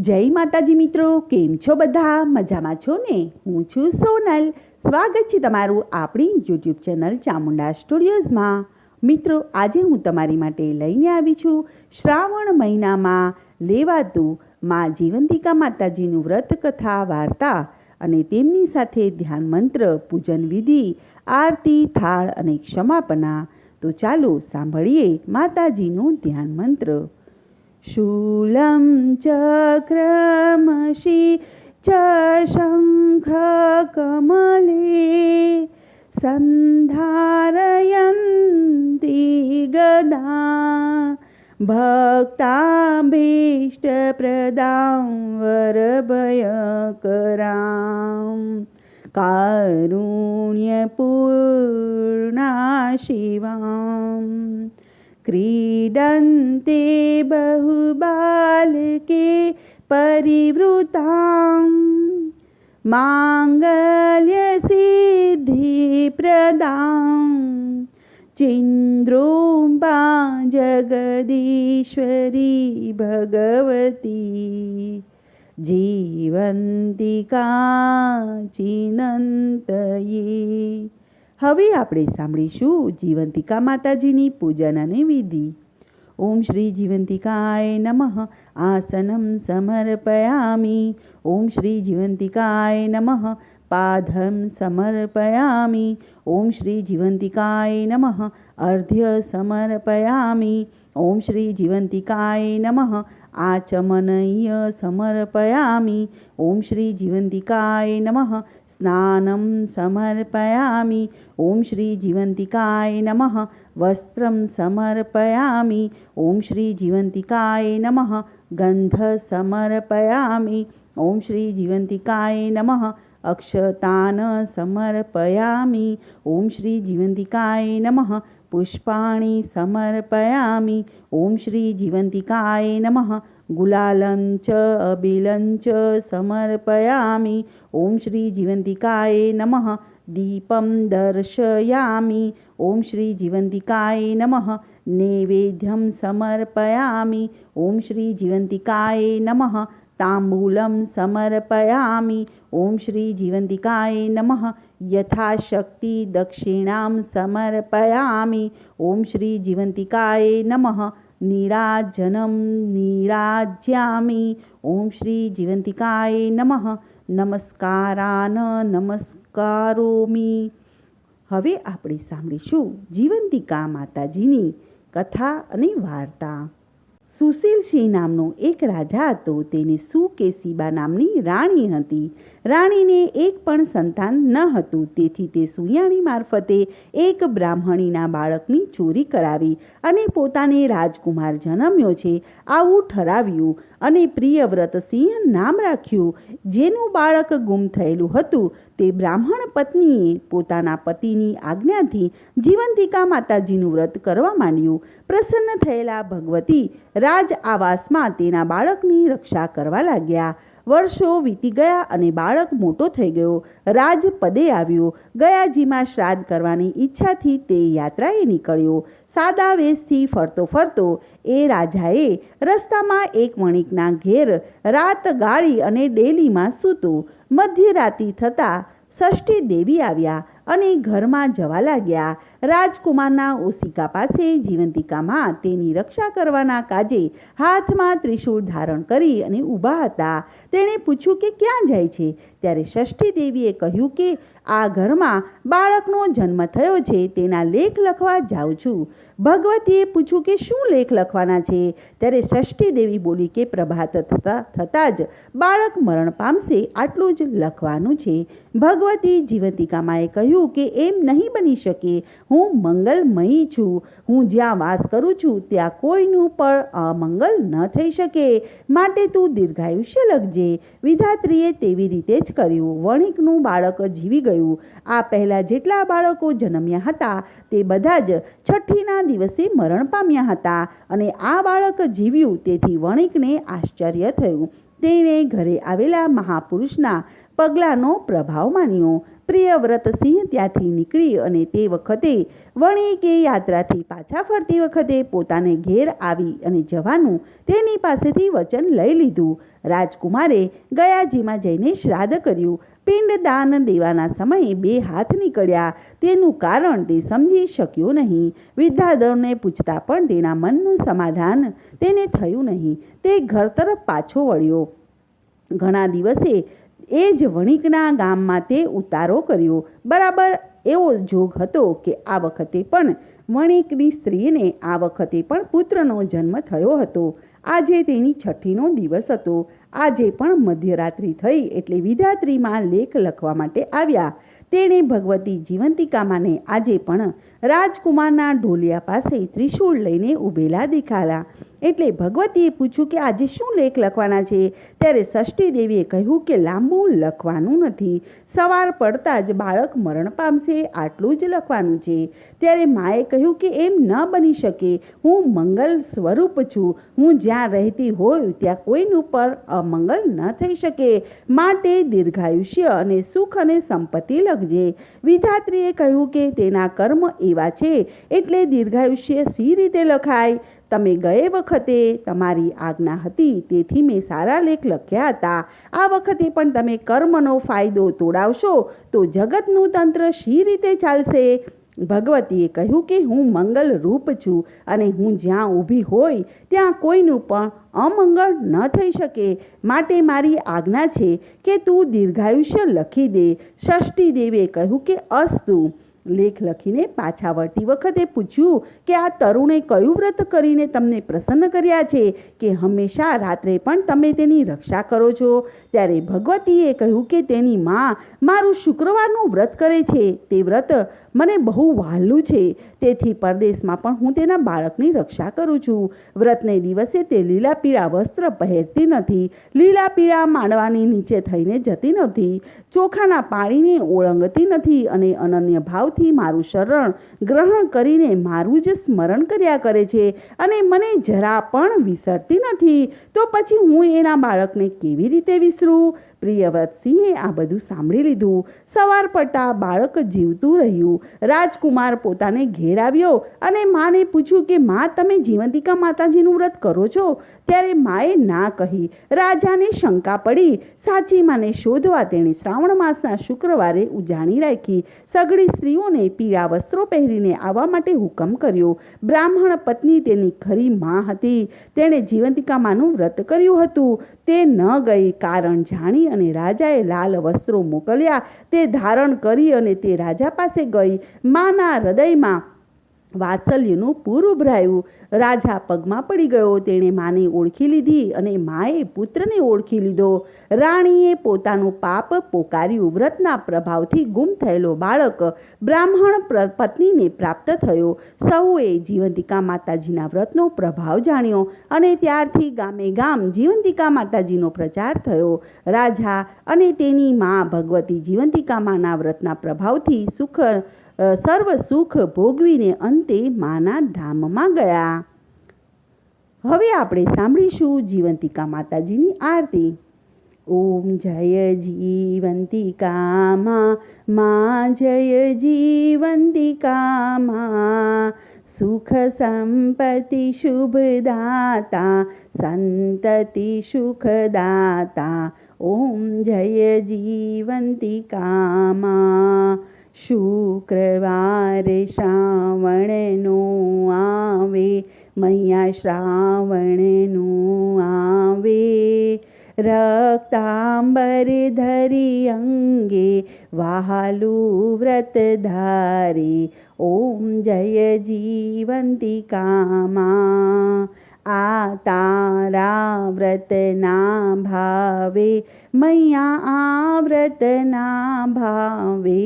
જય માતાજી મિત્રો, કેમ છો બધા? મજામાં છો ને? હું છું સોનલ. સ્વાગત છે તમારું આપણી યુટ્યુબ ચેનલ ચામુંડા સ્ટુડિયોઝમાં. મિત્રો, આજે હું તમારી માટે લઈને આવી છું શ્રાવણ મહિનામાં લેવાતું મા જીવંતિકા માતાજીનું વ્રત કથા વાર્તા અને તેમની સાથે ધ્યાન મંત્ર, પૂજન વિધિ, આરતી, થાળ અને ક્ષમાપના. તો ચાલો સાંભળીએ માતાજીનું ધ્યાન મંત્ર. शूलं चक्रमशि च शङ्खकमले सन्धारयन्ति गदा भक्ताभीष्टप्रदां वरभयकरां कारुण्यपूर्णा शिवाम् क्रीडन्ते बहुबालके परिवृताम् माङ्गल्यसिद्धिप्रदां चिन्द्रोम्बा जगदीश्वरी भगवती जीवन्तिका चिनन्तये હવે આપણે સાંભળીશું જીવંતિકા માતાજીની પૂજન અને વિધિ. ઓમ શ્રી જીવંતિકાય નમઃ. આસનમ સમર્પયામી. ઓમ શ્રી જીવંતિકાય નમઃ. પાદમ સમર્પયામી. ઓમ શ્રી જીવંતિકાય નમઃ. અર્ધ્ય સમર્પયામી. ઓમ શ્રી જીવંતિકાય નમઃ. आचमनय्य समर्पयामि ॐ श्रीजीवन्तिकाय नमः स्नानं समर्पयामि ॐ श्रीजीवन्तिकाय नमः वस्त्रं समर्पयामि ॐ श्रीजीवन्तिकाय नमः गन्ध समर्पयामि ॐ श्रीजीवन्तिकाय नमः अक्षतान् समर्पयामि ॐ श्रीजीवन्तिकाय नमः પુષ્પાણી સમર્પયામિ ઓમ શ્રી જીવંતિકાય નમઃ ગુલાલમ ચ અબિલમ ચ સમર્પયામિ ઓમ શ્રી જીવંતિકાય નમઃ દીપમ દર્શયામિ ઓમ શ્રી જીવંતિકાય નમઃ નૈવેદ્યમ સમર્પયામિ ઓમ શ્રી જીવંતિકાય નમઃ તાંબૂલમ સમર્પયામિ ઓમ શ્રી જીવંતિકાય નમઃ યથાશક્તિ દક્ષિણામ સમર્પયામિ ઓમ શ્રી જીવંતિકાય નમઃ નિરાજનમ નિરાજ્યામિ ઓમ શ્રી જીવંતિકાય નમઃ નમસ્કારાન નમસ્કારોમી હવે આપણે સાંભળીશું જીવંતિકા માતાજીની કથા અને વાર્તા. સુશીલસિંહ નામનો એક રાજા હતો. તેને સુકેસીબા નામની રાણી હતી. રાણીને એક પણ સંતાન ન હતું. તેથી તે સુયાણી મારફતે એક બ્રાહ્મણીના બાળકની ચોરી કરાવી અને પોતાને રાજકુમાર જન્મ્યો છે. આવું ઠરાવ્યું અને પ્રિયવ્રતસિંહ નામ રાખ્યું. જેનું બાળક ગુમ થયેલું હતું તે બ્રાહ્મણ પત્નીએ પોતાના પતિની આજ્ઞાથી જીવંતિકા માતાજીનું વ્રત કરવા માંડ્યું. પ્રસન્ન થયેલા ભગવતી રાજ આવાસમાં તેના બાળકની રક્ષા કરવા લાગ્યા. વર્ષો વીતી ગયા અને બાળક મોટો થઈ ગયો. રાજ પદે આવ્યો. ગયાજીમાં શ્રાદ્ધ કરવાની ઈચ્છાથી તે યાત્રાએ નીકળ્યો. સાદા વેશથી ફરતો ફરતો એ રાજાએ રસ્તામાં એક વણિકના ઘેર રાત ગાળી અને ડેલીમાં સૂતો. મધ્યરાતી થતાં ષષ્ઠી દેવી આવ્યા અને ઘરમાં જવા લાગ્યા. રાજકુમારના ઓશિકા પાસે જીવંતિકામાં તેની રક્ષા કરવાના કાજે હાથમાં ત્રિશૂળ ધારણ કરી અને ઊભા હતા. તેણે પૂછ્યું કે ક્યાં જાય છે? ત્યારે ષષ્ઠી દેવીએ કહ્યું કે, આ ઘરમાં બાળકનો જન્મ થયો છે, તેના લેખ લખવા જાઉં છું. ભગવતીએ પૂછ્યું કે શું લેખ લખવાના છે? ત્યારે ષષ્ઠી દેવી બોલી કે, પ્રભાત થતાં થતાં જ બાળક મરણ પામશે, આટલું જ લખવાનું છે. ભગવતી જીવંતિકામાએ કહ્યું કે, એમ નહીં બની શકે. હું મંગલમયી છું. હું જ્યાં વાસ કરું છું, ત્યાં કોઈનું પણ અમંગલ ન થઈ શકે. માટે તું દીર્ઘાયુષ્ય લખજે. વિધાત્રીએ તેવી રીતે જ કર્યું. વણિકનું બાળક જીવી ગયું. આ પહેલાં જેટલા બાળકો જન્મ્યા હતા, તે બધા જ છઠ્ઠીના દિવસે મરણ પામ્યા હતા અને આ બાળક જીવ્યું તેથી વણિકને આશ્ચર્ય થયું. તેણે ઘરે આવેલા મહાપુરુષના પગલાંનો પ્રભાવ માન્યો. પ્રિયવ્રતસિંહ ત્યાંથી નીકળી અને તે વખતે વણી કે યાત્રાથી પાછા ફરતી વખતે પોતાને ઘેર આવી અને જવાનું તેની પાસેથી વચન લઈ લીધું. રાજકુમારે ગયાજીમાં જઈને શ્રાદ્ધ કર્યું. પિંડદાન દેવાના સમયે બે હાથ નીકળ્યા. તેનું કારણ તે સમજી શક્યો નહીં. વિદ્યાધરને પૂછતા પણ તેના મનનું સમાધાન તેને થયું નહીં. તે ઘર તરફ પાછો વળ્યો. ઘણા દિવસે એ જ વણિકના ગામમાં તે ઉતારો કર્યો. બરાબર એવો જોગ હતો કે આ વખતે પણ વણિકની સ્ત્રીને આ વખતે પણ પુત્રનો જન્મ થયો હતો. આજે તેની છઠ્ઠીનો દિવસ હતો. આજે પણ મધ્યરાત્રિ થઈ એટલે વિધાત્રીમાં લેખ લખવા માટે આવ્યા. તેણે ભગવતી જીવંતિકામાને આજે પણ રાજકુમારના ઢોલિયા પાસે ત્રિશૂળ લઈને ઊભેલા દેખાયા. એટલે ભગવતીએ પૂછ્યું કે આજે શું લેખ લખવાના છે? ત્યારે ષષ્ઠી દેવીએ કહ્યું કે લાંબુ લખવાનું નથી. સવાર પડતા જ બાળક મરણ પામશે, આટલું જ લખવાનું છે. ત્યારે માએ કહ્યું કે એમ ન બની શકે. હું મંગલ સ્વરૂપ છું. હું જ્યાં રહેતી હોય ત્યાં કોઈનું પર અમંગલ ન થઈ શકે. માટે દીર્ઘાયુષ્ય અને સુખ અને સંપત્તિ લખજે. વિધાત્રીએ કહ્યું કે તેના કર્મ એવા છે. એટલે દીર્ઘાયુષ્ય સી રીતે લખાય? તમે ગયે વખતે તમારી આજ્ઞા હતી, તેથી મેં સારા લેખ લખ્યા હતા. આ વખતે પણ તમે કર્મનો ફાયદો તોડાવશો, તો જગતનું તંત્ર શી રીતે ચાલશે? ભગવતીએ કહ્યું કે, હું મંગલ રૂપ છું અને હું જ્યાં ઊભી હોય, ત્યાં કોઈનું પણ અમંગળ ન થઈ શકે. માટે મારી આજ્ઞા છે કે તું દીર્ઘાયુષ્ય લખી દે. ષષ્ઠી દેવે કહ્યું કે, અસ્તુ લેખ લખીને પાછા વળતી વખતે પૂછ્યું કે આ તરુણે કયું વ્રત કરીને તમને પ્રસન્ન કર્યા છે કે હંમેશા રાત્રે પણ તમે તેની રક્ષા કરો છો? ત્યારે ભગવતીએ કહ્યું કે તેની માં મારું શુક્રવારનું વ્રત કરે છે. તે વ્રત મને બહુ વહાલું છે. તેથી પરદેશમાં પણ હું તેના બાળકની રક્ષા કરું છું. વ્રતને દિવસે તે લીલા પીળા વસ્ત્ર પહેરતી નથી. લીલા પીળા માંડવાની નીચે થઈને જતી નથી. ચોખાના પાણીને ઓળંગતી નથી અને અનન્ય ભાવથી મારું શરણ ગ્રહણ કરીને મારું જ સ્મરણ કર્યા કરે છે અને મને જરા પણ વિસરતી નથી. તો પછી હું એના બાળકને કેવી રીતે વિસરું? પ્રિયવ્રતસિંહે આ બધું સાંભળી લીધું. સવાર પડતા બાળક જીવતું રહ્યું. રાજકુમાર પોતાને ઘેર આવ્યો અને માને પૂછ્યું કે, માં, તમે જીવંતિકા માતાજીનું વ્રત કરો છો? ત્યારે માએ ના કહી. રાજાને શંકા પડી. સાચી માને શોધવા તેણે શ્રાવણ માસના શુક્રવારે ઉજાણી રાખી. સગડી સ્ત્રીઓને પીળા વસ્ત્રો પહેરીને આવવા માટે હુકમ કર્યો. બ્રાહ્મણ પત્ની તેની ખરી માં હતી. તેણે જીવંતિકા માનું વ્રત કર્યું હતું. તે ન ગઈ કારણ જાણી અને રાજાએ લાલ વસ્ત્રો મોકલ્યા. તે ધારણ કરી અને તે રાજા પાસે ગઈ. માના હૃદયમાં વાત્સલ્યનું પૂર ભરાયું રાજા પગમાં પડી ગયો. તેણે માને ઓળખી લીધી અને માએ પુત્રને ઓળખી લીધો. રાણીએ પોતાનું પાપ પોકાર્યું. વ્રતના પ્રભાવથી ગુમ થયેલો બાળક બ્રાહ્મણ પત્નીને પ્રાપ્ત થયો. સૌએ જીવંતિકા માતાજીના વ્રતનો પ્રભાવ જાણ્યો અને ત્યારથી ગામે ગામ જીવંતિકા માતાજીનો પ્રચાર થયો. રાજા અને તેની મા ભગવતી જીવંતિકા માના વ્રતના પ્રભાવથી સુખ સર્વ સુખ ભોગવીને અંતે માના ધામમાં ગયા. હવે આપણે સાંભળીશું જીવંતિકા માતાજીની આરતી. ઓમ જય જીવંતિકામાં, મા જય જીવંતિકામાં. સુખ સંપત્તિ શુભદાતા, સંતતિ સુખદાતા. ઓમ જય જીવંતિકામાં. શુક્રવારે શ્રાવણનો આવે, મૈયા શ્રાવણનું આવે. રક્તાંબર ધરી અંગે, વહાલું વ્રત ધારી. ઓમ જય જીવંતિકામાં. આ તારા વ્રતના ભાવે મૈયા આ વ્રતના ભાવે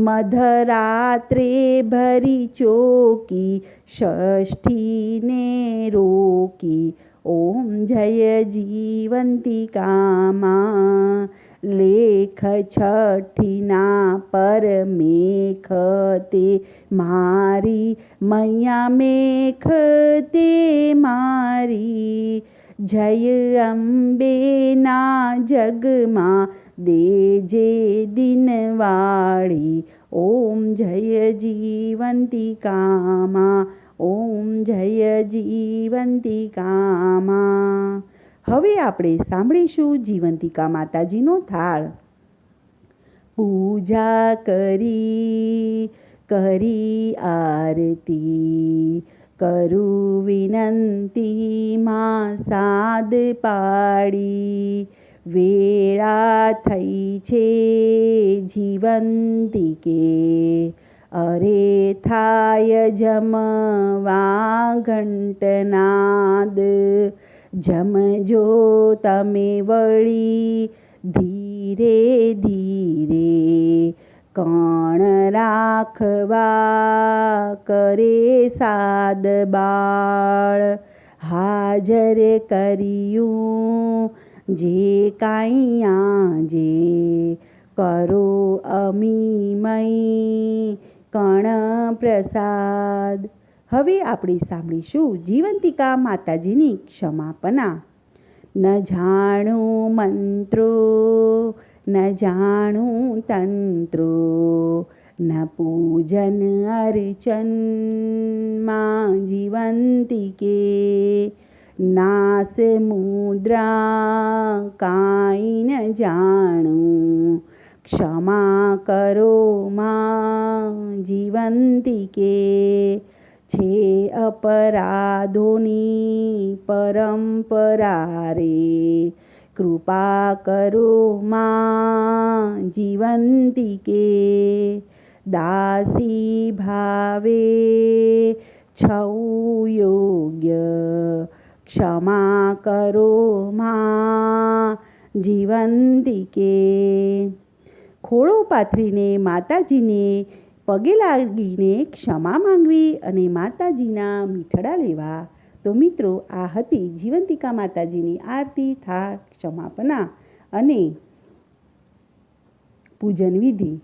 મધરાત્રે ભરી ચોકી ષષ્ઠીને રોકી ઓમ જય જીવંતિકામાં લેખ છઠ્ઠીના પર મેખ તે મારી મૈયા મેખ તે મારી, જય અંબેના જગમાં દેજે દિનવાળી, ઓમ જય જીવંતિકામાં ઓમ જય જીવંતિકામાં હવે આપણે સાંભળીશું જીવંતિકા માતાજીનો થાળ. પૂજા કરી કરી આરતી, કરું વિનંતી, માં સાદ પાડી. વેળા થઈ છે જીવંતિકે, અરે થાય જમવા ઘંટનાદ. જમજો તમે વળી ધીરે ધીરે કણ રાખવા કરે સાદ બાળ. હાજર કર્યું જે કાંઈ આજે કરો અમીમય કણ પ્રસાદ. હવે આપણે સાંભળીશું જીવંતિકા માતાજીની ક્ષમાપના. ન જાણું મંત્રો, ન જાણું તંત્રો, ન પૂજન અર્ચનમાં જીવંતિકે. નાસ મુદ્રા કાંઈ ન જાણું. ક્ષમા કરો માં જીવંતિકે. છે અપરાધોની પરંપરા રે. કૃપા કરો માં જીવંતિકે દાસી ભાવે. છઉ યોગ્ય ક્ષમા કરો માં જીવંતિકે ખોળો પાથરીને માતાજીને પગે લાગીને ક્ષમા માંગવી અને માતાજીના મીઠડા લેવા. તો મિત્રો, આ હતી જીવંતિકા માતાજીની આરતી થાળ ક્ષમાપના અને પૂજન વિધિ.